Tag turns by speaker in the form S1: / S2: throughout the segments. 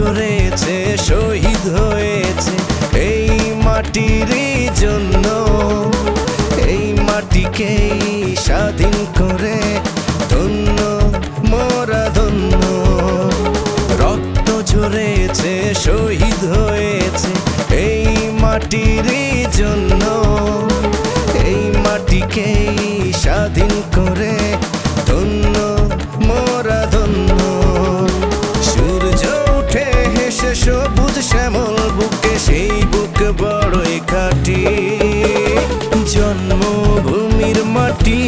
S1: ঝরেছে শহীদ হয়েছে এই মাটির জন্য। এই মাটিকেই স্বাধীন করে ধন্য মরা ধন্য রক্ত ঝরেছে, শহীদ হয়েছে এই মাটির জন্য। সবুজ শ্যামল বুকে সেই বুক বড়ই খাটি। জন্মভূমির মাটি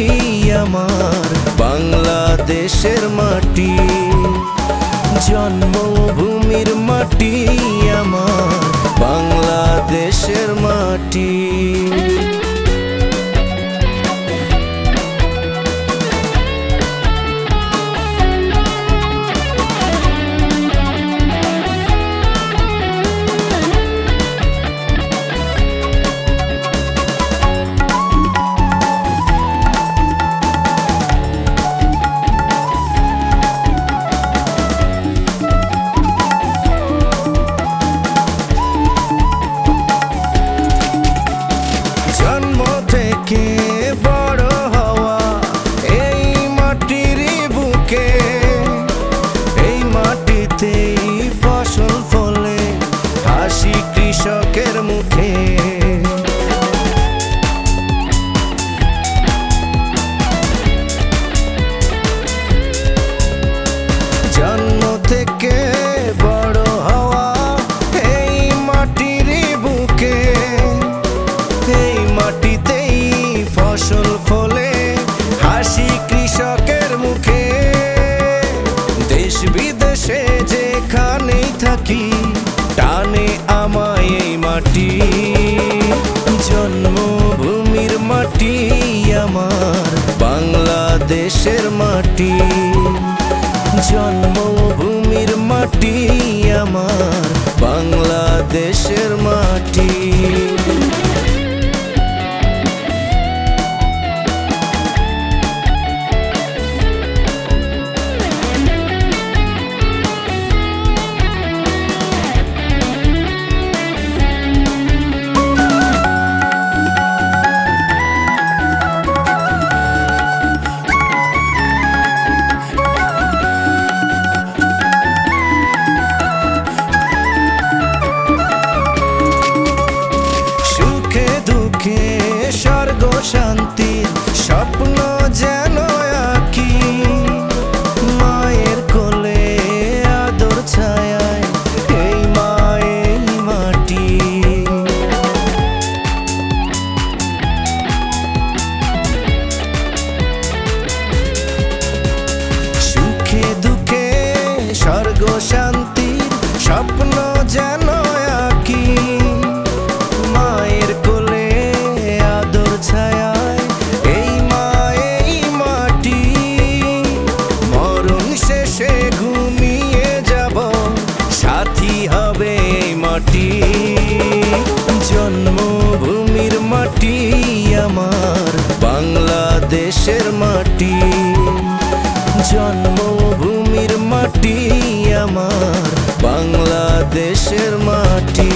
S1: আমার বাংলাদেশের মাটি। জন্মভূমির মাটি থাকি, টানে আমায় এই মাটি। জন্মভূমির মাটি আমার, বাংলাদেশের মাটি। জন্মভূমির মাটি আমার, বাংলাদেশের মাটি। স্বর্গ স্বপ্ন যেন আঁকি মায়ের কোলে আদর ছায়ায় এই মায়ের মাটি। সুখে দুঃখে স্বর্গ শান্তির স্বপ্ন যেন হবে মাটি। জন্মভূমির মাটি আমার বাংলাদেশের মাটি। জন্মভূমির মাটি আমার বাংলাদেশের মাটি।